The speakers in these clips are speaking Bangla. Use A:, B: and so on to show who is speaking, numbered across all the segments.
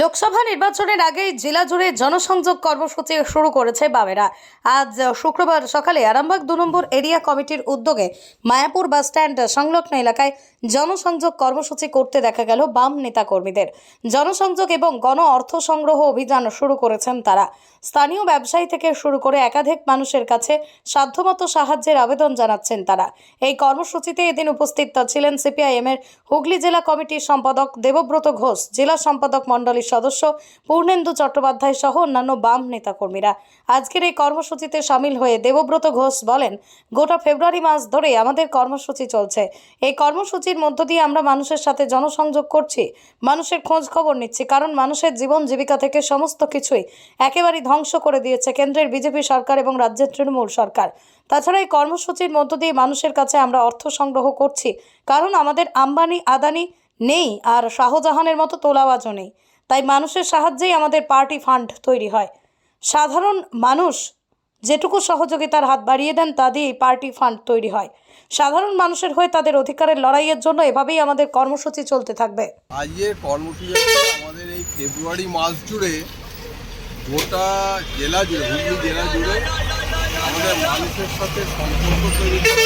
A: লোকসভা নির্বাচনের আগেই জেলা জুড়ে জনসংযোগ কর্মসূচি শুরু করেছে বামেরা। আজ শুক্রবার সকালে আরামবাগ দু নম্বর এরিয়া কমিটির উদ্যোগে মায়াপুর বাস স্ট্যান্ড সংলগ্ন এলাকায় জনসংযোগ কর্মসূচি করতে দেখা গেল বাম নেতাকর্মীদের। জনসংযোগ এবং গণ অর্থ সংগ্রহ অভিযান শুরু করেছেন তারা। স্থানীয় ব্যবসায়ী থেকে শুরু করে একাধিক মানুষের কাছে সাধ্যমতো সাহায্যের আবেদন জানাচ্ছেন তারা। এই কর্মসূচিতে এদিন উপস্থিত ছিলেন সিপিআইএম এর হুগলি জেলা কমিটির সম্পাদক দেবব্রত ঘোষ, জেলা সম্পাদক মণ্ডলীর সদস্য পূর্ণেন্দু চট্টোপাধ্যায় সহ অন্যান্য বাম নেতাকর্মীরা। আজকের এই কর্মসূচিতে সামিল হয়ে দেবব্রত ঘোষ বলেন, গোটা ফেব্রুয়ারি মাস ধরে আমাদের কর্মসূচি চলছে। এই কর্মসূচির মধ্য দিয়ে আমরা মানুষের সাথে জনসংযোগ করছি, মানুষের খোঁজ খবর নিচ্ছি, কারণ মানুষের জীবন জীবিকা থেকে সমস্ত কিছুই একেবারেই ধ্বংস করে দিয়েছে কেন্দ্রের বিজেপি সরকার এবং রাজ্যের তৃণমূল সরকার। তাছাড়া এই কর্মসূচির মধ্য দিয়ে মানুষের কাছে আমরা অর্থ সংগ্রহ করছি, কারণ আমাদের আম্বানি আদানি নেই আর শাহজাহানের মতো তোলাবাজও নেই। তাই মানুষের সাহায্যেই আমাদের পার্টি ফান্ড তৈরি হয়। সাধারণ মানুষ যেটুকু সহযোগিতার হাত বাড়িয়ে দেন, তা দিয়েই পার্টি ফান্ড তৈরি হয়। সাধারণ মানুষের হয়ে তাদের অধিকারের লড়াইয়ের জন্য এভাবেই আমাদের কর্মসূচি চলতে থাকবে।
B: আজকের কর্মসূচি আমাদের এই ফেব্রুয়ারি মাস জুড়ে গোটা জেলা জুড়ে, হুগলি জেলা জুড়ে আমাদের মানুষের সাথে সম্পর্ক তৈরি করা,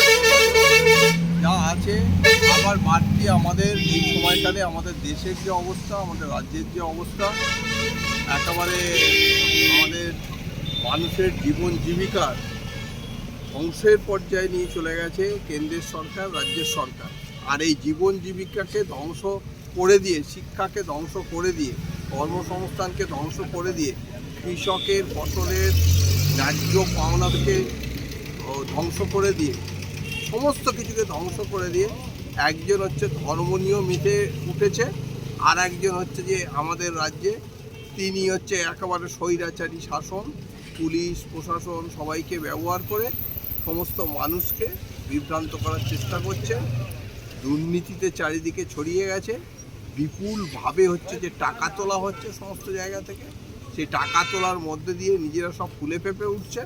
B: যা আছে আবার বাড়তি আমাদের এই সময়কালে আমাদের দেশের যে অবস্থা, আমাদের রাজ্যের যে অবস্থা, একেবারে আমাদের মানুষের জীবন জীবিকার ধ্বংসের পর্যায়ে নিয়ে চলে গেছে কেন্দ্রের সরকার, রাজ্যের সরকার। আর এই জীবন জীবিকাকে ধ্বংস করে দিয়ে, শিক্ষাকে ধ্বংস করে দিয়ে, কর্মসংস্থানকে ধ্বংস করে দিয়ে, কৃষকের ফসলের ন্যায্য পাওনাকে ধ্বংস করে দিয়ে, সমস্ত কিছুকে ধ্বংস করে দিয়ে একজন হচ্ছে ধর্ম নিয়েও উঠেছে, আর একজন হচ্ছে যে আমাদের রাজ্যে, তিনি হচ্ছে একেবারে স্বৈরাচারী শাসন, পুলিশ, প্রশাসন সবাইকে ব্যবহার করে সমস্ত মানুষকে বিভ্রান্ত করার চেষ্টা করছেন দুর্নীতিতে চারিদিকে ছড়িয়ে গেছে। বিপুলভাবে হচ্ছে যে টাকা তোলা হচ্ছে সমস্ত জায়গা থেকে। সেই টাকা তোলার মধ্যে দিয়ে নিজেরা সব ফুলে ফেপে উঠছে।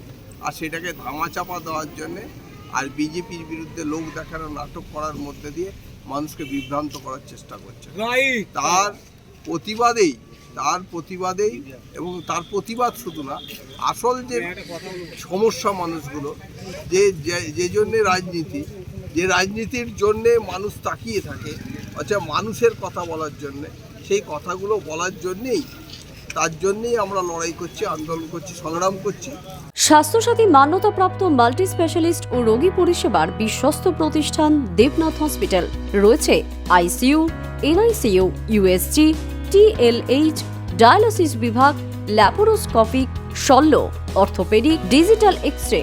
B: আর সেটাকে ধামাচাপা দেওয়ার জন্যে আর বিজেপির বিরুদ্ধে লোক দেখানো নাটক করার মধ্যে দিয়ে মানুষকে বিভ্রান্ত করার চেষ্টা করছে। তার প্রতিবাদেই তার প্রতিবাদেই এবং তার প্রতিবাদ শুধু না আসল যে সমস্যা মানুষগুলো যে যে- জন্যে রাজনীতি যে রাজনীতির জন্যে মানুষ তাকিয়ে থাকে আচ্ছা মানুষের কথা বলার জন্যে সেই কথাগুলো বলার জন্যেই তার জন্যেই আমরা লড়াই করছি, আন্দোলন করছি, সংগ্রাম করছি।
C: স্বাস্থ্যসাথী মান্যতাপ্রাপ্ত মাল্টি স্পেশালিস্ট ও রোগী পরিষেবার বিশ্বস্ত প্রতিষ্ঠান দেবনাথ হসপিটাল। রয়েছে ICU, NICU, USG, TLH, dialysis বিভাগ, ল্যাপারোস্কোপিক, শল্য, অর্থোপেডিক, ডিজিটাল এক্স রে